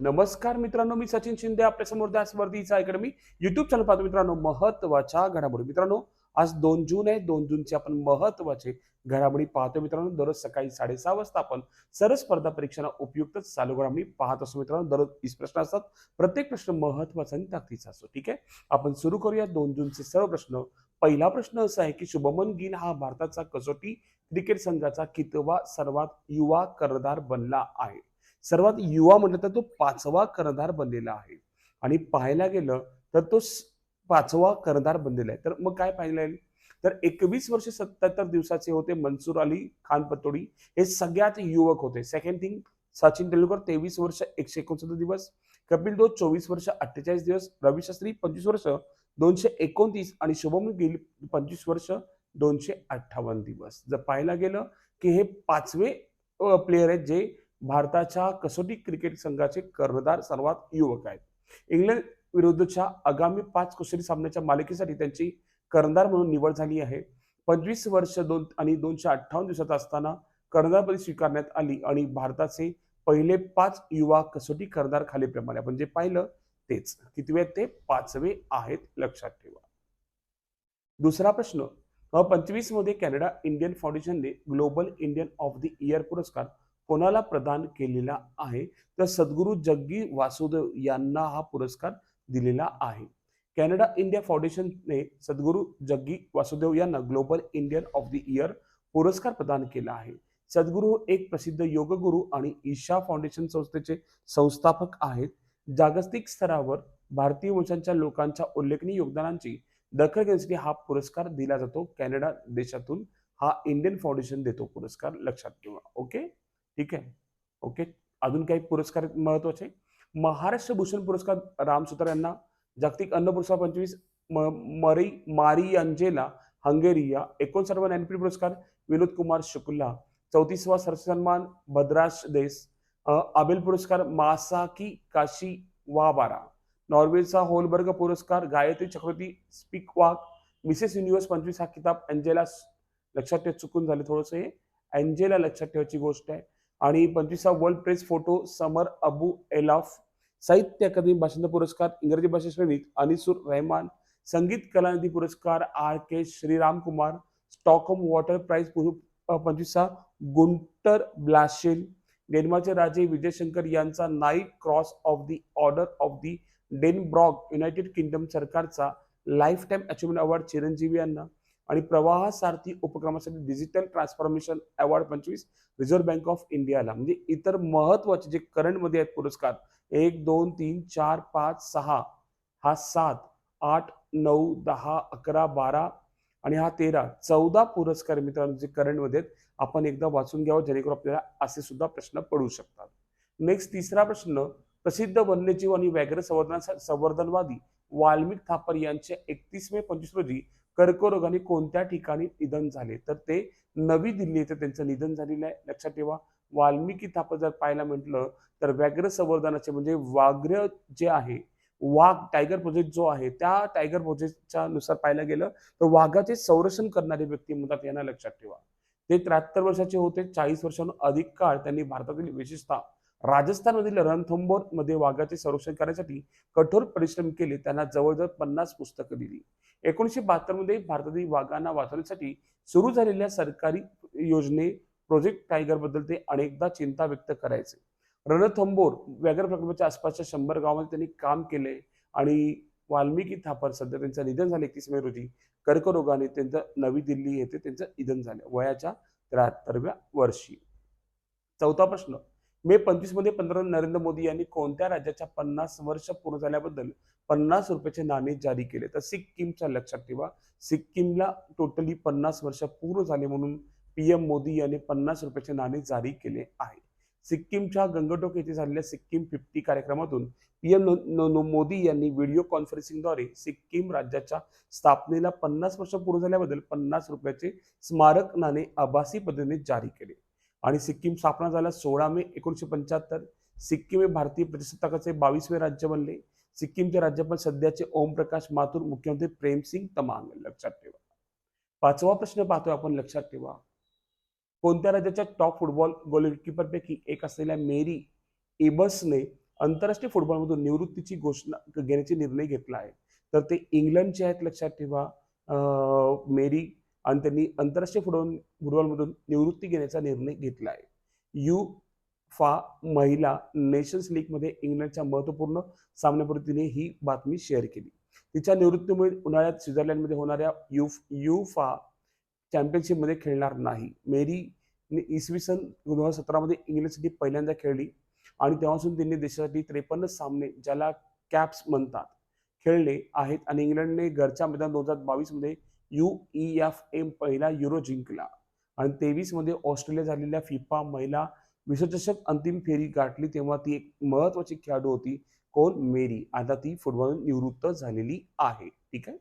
नमस्कार मित्रांनो मी सचिन शिंदे आपल्यासमोर स्पर्धीचा वर्दीचा अकॅडमी युट्यूब चॅनल पाहतो मित्रांनो महत्त्वाच्या घडामोडी. मित्रांनो आज दोन जून आहे. दोन जूनचे आपण महत्त्वाचे घडामोडी पाहतो मित्रांनो. दररोज सकाळी साडेसहा वाजता आपण सर्व स्पर्धा परीक्षांना उपयुक्त चालू घडामोडी पाहत असतो मित्रांनो. दररोज वीस प्रश्न असतात. प्रत्येक प्रश्न महत्त्वाचा आणि ताकदीचा असतो. ठीक आहे? आपण सुरू करूया दोन जूनचे सर्व प्रश्न. पहिला प्रश्न असा आहे की शुभमन गिल हा भारताचा कसोटी क्रिकेट संघाचा कितवा सर्वात युवा कर्णधार बनला आहे? सर्वात युवा म्हटलं तर तो पाचवा कर्णधार बनलेला आहे. आणि पाहायला गेलं तर तो पाचवा कर्णधार बनलेला आहे. तर मग काय पाहायला येईल? तर एकवीस वर्ष सत्याहत्तर दिवसाचे होते मनसूर अली खान पतोडी. हे सगळ्यात युवक होते. सेकंड थिंग सचिन तेंडुलकर तेवीस वर्ष एकशे एकोणसत्तर दिवस. कपिल देव चोवीस वर्ष अठ्ठेचाळीस दिवस. रवी शास्त्री पंचवीस वर्ष दोनशे एकोणतीस. आणि शुभम गिल पंचवीस वर्ष दोनशे अठ्ठावन्न दिवस. जर पाहायला गेलं की हे पाचवे प्लेयर आहेत जे भारताच्या कसोटी क्रिकेट संघाचे कर्णधार सर्वात युवक आहेत. इंग्लंड विरुद्धच्या आगामी पाच कसोटी सामन्याच्या मालिकेसाठी त्यांची कर्णधार म्हणून निवड झाली आहे. पंचवीस वर्ष दोन आणि दोनशे अठ्ठावन्न दिवसात असताना कर्णधारपदी स्वीकारण्यात आली आणि भारताचे पहिले पाच युवा कसोटी कर्णधार खालीलप्रमाणे. आपण जे पाहिलं तेच. कितवे ते पाचवे आहेत लक्षात ठेवा. दुसरा प्रश्न पंचवीसमध्ये कॅनडा इंडियन फाउंडेशनने global Indian of the year पुरस्कार कोणाला प्रदान केलेला आहे तर सद्गुरू जग्गी वासुदेव यांना हा पुरस्कार दिलेला आहे. कॅनडा इंडिया फाउंडेशनने सद्गुरू जग्गी वासुदेव यांना global Indian of the year पुरस्कार प्रदान केला आहे. सद्गुरू एक प्रसिद्ध योगगुरू आणि ईशा फाउंडेशन संस्थेचे संस्थापक आहेत. जागतिक स्तरावर भारतीय वंशांच्या लोकांच्या उल्लेखनीय योगदानांची दखल घेण्यासाठी हा पुरस्कार दिला जातो. कॅनडा देशातून हा इंडियन फाउंडेशन देतो पुरस्कार लक्षात ठेवा. ओके? ठीक आहे? ओके अजून काही पुरस्कार महत्त्वाचे? महाराष्ट्र भूषण पुरस्कार राम सुतार यांना जागतिक अन्न पुरस्कार पंचवीस म- मरी मारी अंजेला हंगेरिया. एकोणसाठवा ज्ञानपीठ पुरस्कार विनोद कुमार शुक्ला. चौतीसवा सरसन्मान भद्राश देस. अ, आबेल पुरस्कार मासाकी काशी वाबारा. नॉर्वेचा होलबर्ग पुरस्कार गायत्री चक्रवर्ती स्पीक वाक मिसेस युनिव्हर्स पंचवीस हा किताब अँजेला लक्षात ठेव चुकून झाले थोडंसं हे. अँजेला लक्षात ठेवायची गोष्ट आहे. आणि पंचवीसा world press photo Samar Abu Elouf Sahitya Akademi भाषांतर पुरस्कार इंग्रजी भाषा श्रेणीत अनिसूर रहमान संगीत कलानिधी पुरस्कार R K Shriram Kumar Stockholm water prize पंचवीसा Gunter Bloschl डेन्मार्कचे राजे विजयशंकर यांचा knight cross of the order of the Dannebrog United Kingdom सरकारचा lifetime achievement award Chiranjeevi यांना आणि प्रवाहासारथी उपक्रमासाठी डिजिटल ट्रान्सफॉर्मेशन अवॉर्ड पंचवीस रिझर्व्ह बँक ऑफ इंडियाला म्हणजे इतर महत्त्वाचे जे करंटमध्ये आहेत पुरस्कार एक दोन तीन चार पाच सहा हा सात आठ नऊ दहा अकरा बारा आणि हा तेरा चौदा पुरस्कार मित्रांनो जे करंटमध्ये आहेत. आपण एकदा वाचून घ्यावं जेणेकरून आपल्याला असे सुद्धा प्रश्न पडू शकतात. नेक्स्ट तिसरा प्रश्न प्रसिद्ध वन्यजीव आणि व्याघ्र संवर्धन संवर्धनवादी वाल्मिक थापर यांच्या एकतीस मे पंचवीस रोजी कर्करोगाने कोणत्या ठिकाणी निधन झाले? तर ते नवी दिल्ली येथे त्यांचं निधन झालेलं आहे. लक्षात ठेवा. वाल्मिकी थाप जर पाहायला म्हटलं तर व्याघ्र संवर्धनाचे म्हणजे वाघ्र जे आहे वाघ टायगर प्रोजेक्ट जो आहे त्या टायगर प्रोजेक्टच्या नुसार पाहायला गेलं तर वाघाचे संरक्षण करणारे व्यक्ती म्हणतात यांना लक्षात ठेवा. ते त्र्याहत्तर वर्षाचे होते. चाळीस वर्षांहून अधिक काळ त्यांनी भारतातील विशेषतः राजस्थानमधील रणथंबोरमध्ये वाघाचे संरक्षण करण्यासाठी कठोर परिश्रम केले. त्यांना जवळजवळ पन्नास पुस्तकं दिली. एकोणीसशे बहात्तरमध्ये भारतातील वाघांना वाचवण्यासाठी सुरू झालेल्या सरकारी योजने प्रोजेक्ट टायगरबद्दल ते अनेकदा चिंता व्यक्त करायचे. रणथंबोर व्याघ्र प्रकल्पाच्या आसपासच्या शंभर गावांमध्ये त्यांनी काम केले आणि वाल्मिकी थापर सध्या त्यांचं निधन झालं. एकतीस मे रोजी कर्करोगाने त्यांचं नवी दिल्ली येथे त्यांचं निधन झालं. वयाच्या त्र्याहत्तरव्या वर्षी. चौथा प्रश्न मे पंचवीसमध्ये पंतप्रधान नरेंद्र मोदी यांनी कोणत्या राज्याच्या पन्नास वर्ष पूर्ण झाल्याबद्दल पन्नास रुपयाचे नाणे जारी केले? तर सिक्कीमच्या लक्षात ठेवा. सिक्कीमला टोटली पन्नास वर्ष पूर्ण झाले म्हणून पीएम मोदी यांनी पन्नास रुपयाचे नाणे जारी केले आहे. सिक्कीमच्या गंगटोक येथे झालेल्या सिक्कीम फिफ्टी कार्यक्रमातून पीएम मोदी यांनी व्हिडिओ कॉन्फरन्सिंगद्वारे सिक्कीम राज्याच्या स्थापनेला पन्नास वर्ष पूर्ण झाल्याबद्दल पन्नास रुपयाचे स्मारक नाणे आभासी पद्धतीने जारी केले. आणि सिक्कीम स्थापना झाला सोळा मे एकोणीसशे पंच्याहत्तर. सिक्कीम हे भारतीय प्रजासत्ताकाचे बावीसवे राज्य बनले. सिक्कीमचे राज्यपाल सध्याचे ओमप्रकाश माथुर मुख्यमंत्री प्रेमसिंग तमांग. लक्षात ठेवा. पाचवा प्रश्न पाहतोय आपण लक्षात ठेवा. कोणत्या राज्याच्या टॉप फुटबॉल गोलकीपरपैकी एक असलेल्या मेरी एबसने आंतरराष्ट्रीय फुटबॉलमधून निवृत्तीची घोषणा घेण्याचे निर्णय घेतला आहे? तर ते इंग्लंडचे आहेत लक्षात ठेवा. मेरी आणि त्यांनी आंतरराष्ट्रीय फुटबॉल फुटबॉलमधून निवृत्ती घेण्याचा निर्णय घेतला आहे. यू फा महिला नेशन्स लीगमध्ये इंग्लंडच्या महत्त्वपूर्ण सामन्यापूर्वी तिने ही बातमी शेअर केली. तिच्या निवृत्तीमुळे उन्हाळ्यात स्वित्झर्लंडमध्ये होणाऱ्या यूफ यू फा चॅम्पियनशिपमध्ये खेळणार नाही. मेरी इसवी सन दोन हजार सतरामध्ये इंग्लंडसाठी पहिल्यांदा खेळली आणि तेव्हापासून त्यांनी देशासाठी त्रेपन्न सामने ज्याला कॅप्स म्हणतात खेळले आहेत. आणि इंग्लंडने घरच्या मैदान दोन हजार बावीसमध्ये यू ई एफ एम पहिला युरो जिंकला. आणि तेवीसमध्ये ऑस्ट्रेलिया झालेल्या फिफा महिला विश्वचषक अंतिम फेरी गाठली तेव्हा ती एक महत्वाची खेळाडू होती कोण? मेरी. आता ती फुटबॉल निवृत्त झालेली आहे. ठीक आहे?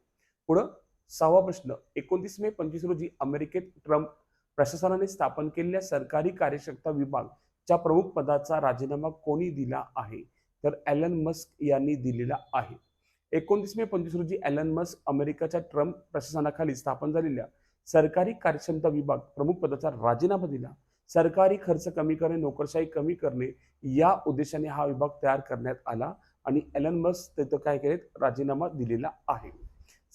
पुढं सहावा प्रश्न. एकोणतीस मे पंचवीस रोजी अमेरिकेत ट्रम्प प्रशासनाने स्थापन केलेल्या सरकारी कार्यक्षमता विभागच्या प्रमुख पदाचा राजीनामा कोणी दिला आहे? तर ॲलन मस्क यांनी दिलेला आहे. एकोणतीस मे पंचवीस रोजी एलन मस्क अमेरिकाच्या ट्रम्प प्रशासनाखाली स्थापन झालेल्या सरकारी कार्यक्षमता विभाग प्रमुख पदाचा राजीनामा दिला. सरकारी खर्च कमी करणे नोकरशाही कमी करणे या उद्देशाने हा विभाग तयार करण्यात आला आणि एलन मस्क तिथं काय केलेत? राजीनामा दिलेला आहे.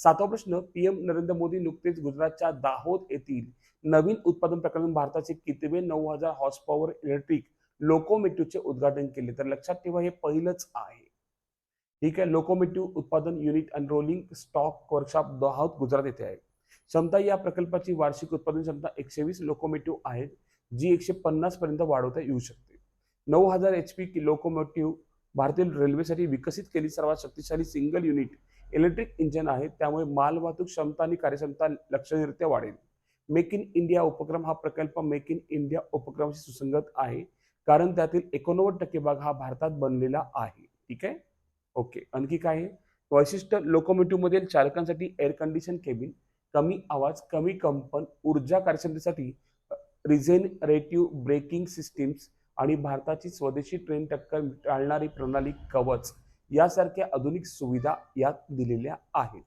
सातवा प्रश्न पीएम नरेंद्र मोदी नुकतेच गुजरातच्या दाहोद येथील नवीन उत्पादन प्रकरण भारताचे कितवे नऊ हजार हॉर्स पॉवर इलेक्ट्रिक लोकोमेटिव्हचे उद्घाटन केले. तर लक्षात ठेवा हे पहिलंच आहे. ठीक आहे लोकोमेटिव्ह उत्पादन unit and rolling stock workshop Dahod Gujarat येथे आहे. क्षमता या प्रकल्पाची वार्षिक उत्पादन क्षमता एकशे वीस लोकोमेटिव्ह आहेत जी एकशे पन्नास पर्यंत वाढवता येऊ शकते. नऊ हजार एच पी लोकोमोटिव्ह भारतीय रेल्वेसाठी विकसित केली सर्वात शक्तिशाली सिंगल युनिट इलेक्ट्रिक इंजिन आहे त्यामुळे मालवाहतूक क्षमता आणि कार्यक्षमता लक्षणीयरित्या वाढेल. मेक इन इंडिया उपक्रम हा प्रकल्प मेक इन इंडिया उपक्रमाशी सुसंगत आहे कारण त्यातील एकोणनव्वद टक्के भाग हा भारतात बनलेला आहे. ठीक आहे? ओके. आणखी काय आहे? वैशिष्ट्य लोकोमोटिव्हमधील चालकांसाठी एअर कंडिशन केबिन कमी आवाज कमी कंपन ऊर्जा कार्यक्षमतेसाठी रिझेनरेटिव्ह ब्रेकिंग सिस्टीम्स आणि भारताची स्वदेशी ट्रेन टक्कर टाळणारी प्रणाली कवच यासारख्या आधुनिक सुविधा यात दिलेल्या आहेत.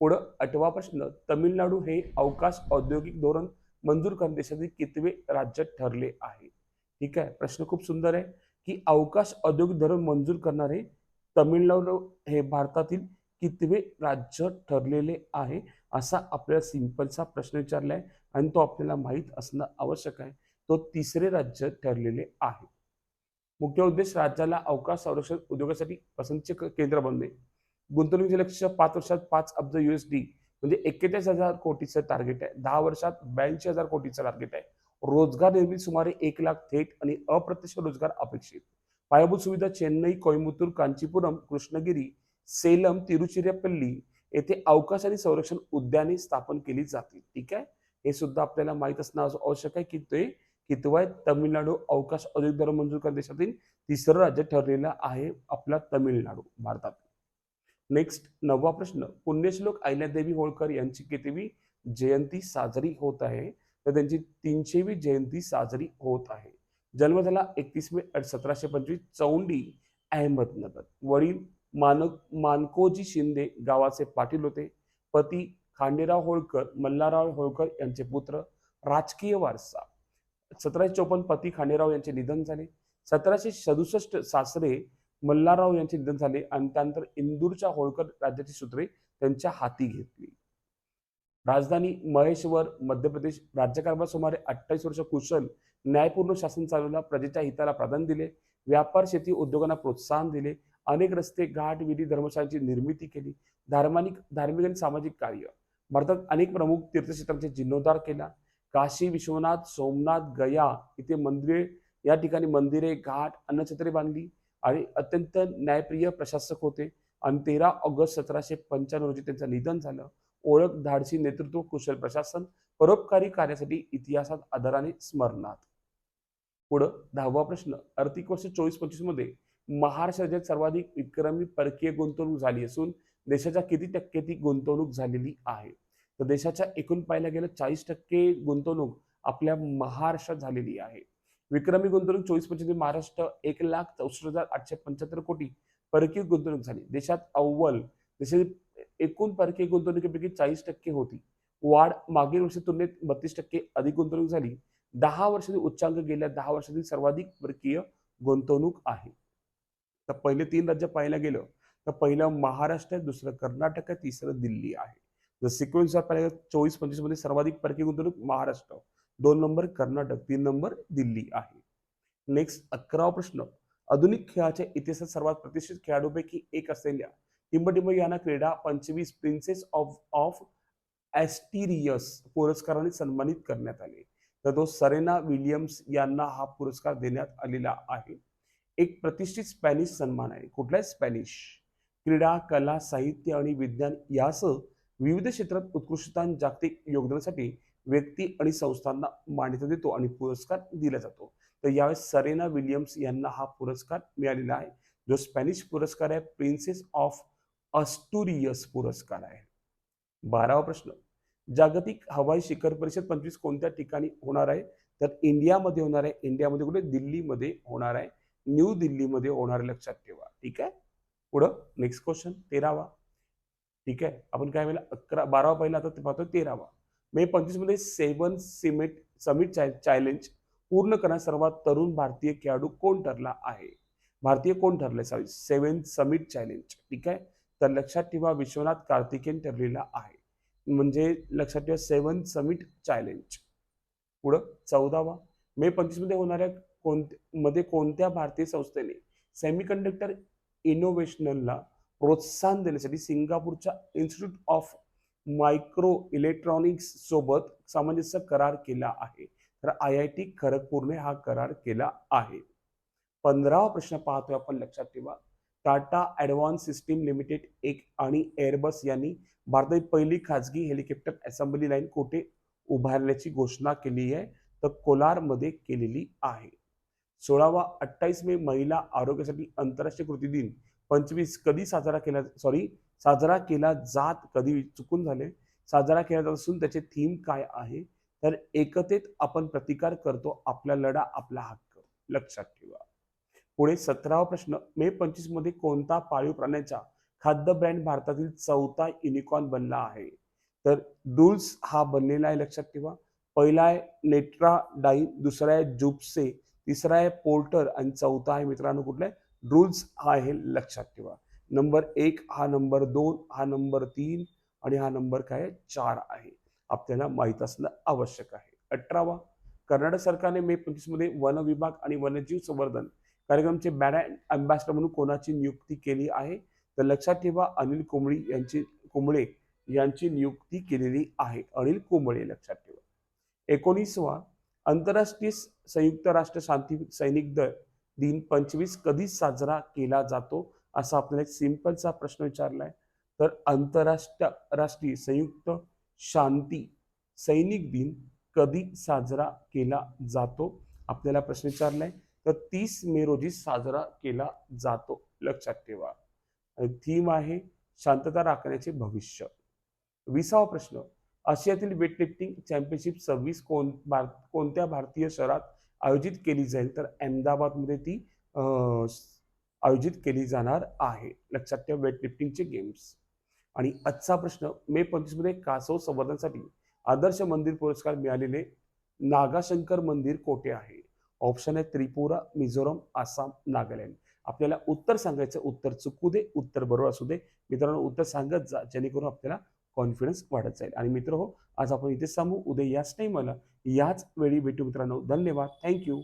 पुढं आठवा प्रश्न तमिळनाडू हे अवकाश औद्योगिक धोरण मंजूर करण्यासाठी देशातील कितवे राज्य ठरले आहे? ठीक आहे प्रश्न खूप सुंदर आहे की अवकाश औद्योगिक धोरण मंजूर करणारे तमिळनाडू हे भारतातील कितवे राज्य ठरलेले आहे असा आपल्याला सिंपलचा प्रश्न विचारलाय आणि तो आपल्याला माहीत असणं आवश्यक आहे. तो तिसरे राज्य ठरलेले आहे. मुख्य उद्देश राज्याला अवकाश संरक्षण उद्योगासाठी पसंतीचे केंद्र बनणे. गुंतवणुकीचे लक्ष पाच वर्षात पाच अब्ज युएसडी म्हणजे एक्केचाळीस हजार कोटीचं टार्गेट आहे. दहा वर्षात ब्याऐंशी हजार कोटीचं टार्गेट आहे. रोजगार निर्मिती सुमारे एक लाख थेट आणि अप्रत्यक्ष रोजगार अपेक्षित. पायाभूत सुविधा चेन्नई कोईम्बतूर कांचीपुरम कृष्णगिरी सेलम तिरुचिरापल्ली येथे अवकाश आणि संरक्षण उद्याने स्थापन केली जातील. ठीक आहे? हे सुद्धा आपल्याला माहीत असणं आवश्यक आहे की ते कितवाय तमिळनाडू अवकाश औद्योगिक मंजूर कर देशातील तिसरं राज्य ठरलेलं आहे आपला तमिळनाडू भारतात. नेक्स्ट नववा प्रश्न. पुण्यश्लोक अहिल्यादेवी होळकर यांची कितवी जयंती साजरी होत आहे? तर त्यांची तीनशेवी जयंती साजरी होत आहे. जन्म झाला एकतीस मे सतराशे पंचवीस चौंडी अहमदनगर. वडील मानक मानकोजी शिंदे गावाचे पाटील होते. पती खांडेराव होळकर मल्हारराव होळकर यांचे पुत्र राजकीय वारसा. सतराशे चौपन्न पती खांडेराव यांचे निधन झाले. सतराशे सदुसष्ट सासरे मल्हारराव यांचे निधन झाले आणि त्यानंतर इंदूरच्या होळकर राज्याची सूत्रे त्यांच्या हाती घेतली. राजधानी महेश्वर मध्य प्रदेश राज्यकारभार सुमारे अठ्ठावीस वर्ष कुशल न्यायपूर्ण शासन चालवला प्रजेच्या हिताला प्राधान्य दिले. व्यापार शेती उद्योगांना प्रोत्साहन दिले. अनेक रस्ते घाट विधी धर्मशाळांची निर्मिती केली. धार्मिक धार्मिक आणि सामाजिक कार्य. भारतात अनेक प्रमुख तीर्थक्षेत्रांचे जीर्णोद्धार केला. काशी विश्वनाथ सोमनाथ गया इथे मंदिरे या ठिकाणी मंदिरे घाट अन्नछत्रे बांधली आणि अत्यंत न्यायप्रिय प्रशासक होते. आणि तेरा ऑगस्ट सतराशे पंच्याण्णव रोजी त्यांचं निधन झालं. ओळख धाडसी नेतृत्व कुशल प्रशासन परोपकारी कार्यासाठी इतिहासात आदराने स्मरणात. पुढं दहावा प्रश्न आर्थिक वर्ष चोवीस पंचवीसमध्ये महाराष्ट्र राज्यात सर्वाधिक विक्रमी परकीय गुंतवणूक झाली असून देशाच्या किती टक्के ती गुंतवणूक झालेली आहे? तर देशाच्या एकूण पाहायला गेलं चाळीस टक्के गुंतवणूक आपल्या महाराष्ट्रात झालेली आहे. विक्रमी गुंतवणूक चोवीस पंचवीस महाराष्ट्र एक लाख चौसष्ट हजार आठशे पंच्याहत्तर कोटी परकीय गुंतवणूक झाली. देशात अव्वल देशात एकूण परकीय गुंतवणुकीपैकी चाळीस टक्के होती. वाढ मागील वर्षी तुलनेत बत्तीस टक्के अधिक गुंतवणूक झाली. दहा वर्षातील उच्चांक गेल्या दहा वर्षातील सर्वाधिक परकीय गुंतवणूक आहे. तर पहिले तीन राज्य पाहायला गेलं तर पहिलं महाराष्ट्र आहे दुसरं कर्नाटक आहे तिसरं दिल्ली आहे. जर सिक्वेन्स पाहिलं चोवीस पंचवीसमध्ये सर्वाधिक परकीय गुंतवणूक महाराष्ट्र दोन नंबर कर्नाटक तीन नंबर दिल्ली आहे. नेक्स्ट अकरावा प्रश्न. आधुनिक खेळाच्या इतिहासात सर्वात प्रतिष्ठित खेळाडूपैकी एक असलेल्या टिंबटिंब यांना क्रीडा पंचवीस प्रिन्सेस ऑफ ऑफ ॲस्टिरियस पुरस्काराने सन्मानित करण्यात आले. तर तो सरेना विलियम्स यांना हा पुरस्कार देण्यात आलेला आहे. एक प्रतिष्ठित स्पॅनिश सन्मान आहे. कुठलाही स्पॅनिश. क्रीडा कला साहित्य आणि विज्ञान यासह विविध क्षेत्रात उत्कृष्टता जागतिक योगदानासाठी व्यक्ती आणि संस्थांना मान्यता देतो आणि पुरस्कार दिला जातो. तर यावेळेस सरेना विलियम्स यांना हा पुरस्कार मिळालेला आहे. जो स्पॅनिश पुरस्कार आहे. प्रिन्सेस ऑफ अस्टुरियस पुरस्कार आहे. बारावा प्रश्न. जागतिक हवाई शिखर परिषद पंचवीस कोणत्या ठिकाणी होणार आहे? तर इंडियामध्ये होणार आहे. इंडियामध्ये कुठे? दिल्लीमध्ये होणार आहे. न्यू दिल्लीमध्ये होणार आहे. लक्षात ठेवा. ठीक आहे? पुढं नेक्स्ट क्वेश्चन तेरावा. ठीक आहे? आपण काय वेळेला अकरा बारावा पहिला आता ते पाहतो तेरावा. मे पंचवीसमध्ये सेवन सिमेंट समिट चॅलेंज पूर्ण करण्यात सर्वात तरुण भारतीय खेळाडू कोण ठरला आहे? भारतीय कोण ठरले सॉरी सेवन समिट चॅलेंज ठीक आहे? तर लक्षात ठेवा विश्वनाथ कार्तिकेन ठरलेला आहे. म्हणजे लक्षात ठेवा सेवन समिट चॅलेंज पुढं चौदावा. मे पंचवीसमध्ये होणाऱ्या कोणत्या मध्ये कोणत्या भारतीय संस्थेने सेमीकंडक्टर इनोव्हेशनला प्रोत्साहन देण्यासाठी सिंगापूरच्या इन्स्टिट्यूट ऑफ मायक्रो इलेक्ट्रॉनिक्स सोबत सामंजस्य करार केला आहे. तर आय आय टी खरगपूरने हा करार केला आहे. पंधरावा प्रश्न पाहतोय आपण लक्षात ठेवा. टाटा ॲडव्हान्स सिस्टीम लिमिटेड एक आणि एअरबस यांनी भारतातील पहिली खाजगी हेलिकॉप्टर असेंब्ली लाईन कोठे उभारल्याची घोषणा केली आहे? तर कोलारमध्ये केलेली आहे. सोळावा अठ्ठावीस मे महिला आरोग्यासाठी आंतरराष्ट्रीय कृती दिन. पंचवीस कधी साजरा केला सॉरी साजरा केला जात कधी चुकून झाले? साजरा केला जात असून त्याचे थीम काय आहे? तर एकतेत आपण प्रतिकार करतो आपला लढा आपला हक्क. लक्षात ठेवा. पुढे सतरावा प्रश्न मे पंचवीसमध्ये कोणता पाळीव प्राण्याचा खाद्य ब्रँड भारतातील चौथा युनिकॉर्न बनला आहे? तर डुल्स हा बनलेला आहे लक्षात ठेवा. पहिला आहे नेट्रा डाईन दुसरा आहे जुप्से तिसरा आहे पोर्टर आणि चौथा आहे मित्रांनो कुठला आहे? रूल्स हा आहे लक्षात ठेवा. नंबर एक हा नंबर दोन हा नंबर तीन आणि हा नंबर काय चार आहे. आपल्याला माहीत असणं आवश्यक आहे. अठरावा कर्नाटक सरकारने मे पंचवीसमध्ये वन विभाग आणि वन्यजीव संवर्धन कार्यक्रमचे ब्रँड अँबॅसिडर म्हणून कोणाची नियुक्ती केली आहे? तर लक्षात ठेवा अनिल कुंबळी यांची कुंबळे यांची नियुक्ती केलेली आहे. अनिल कुंबळे लक्षात ठेवा. एकोणीसवा आंतरराष्ट्रीय संयुक्त राष्ट्र शांती सैनिक दल दिन पंचवीस कधी साजरा केला जातो? असा आपल्याला एक सिंपलचा प्रश्न विचारलाय. तर आंतरराष्ट्र राष्ट्रीय संयुक्त शांती सैनिक दिन कधी साजरा केला जातो? आपल्याला प्रश्न विचारलाय. तर तीस मे रोजी साजरा केला जातो. लक्षात ठेवा. थीम आहे शांतता राखण्याचे भविष्य. विसावा प्रश्न. आशियातील वेटलिफ्टिंग चॅम्पियनशिप सव्वीस कोण भार कोणत्या भारतीय शहरात आयोजित केली जाईल? तर अहमदाबादमध्ये ती आयोजित केली जाणार आहे. लक्षात ठेवा वेटलिफ्टिंगचे गेम्स आणि आजचा प्रश्न मे पंचवीसमध्ये कासव संवर्धनासाठी आदर्श मंदिर पुरस्कार मिळालेले नागाशंकर मंदिर कोठे आहे? ऑप्शन आहे त्रिपुरा मिझोरम आसाम नागालँड. आपल्याला उत्तर सांगायचं उत्तर चुकू दे उत्तर बरोबर असू दे. मित्रांनो उत्तर सांगत जा जेणेकरून आपल्याला कॉन्फिडन्स वाढत जाईल. आणि मित्र हो आज आपण इथेच सांगू उद्या याच टाईमाला याच वेळी भेटू मित्रांनो. धन्यवाद. थँक्यू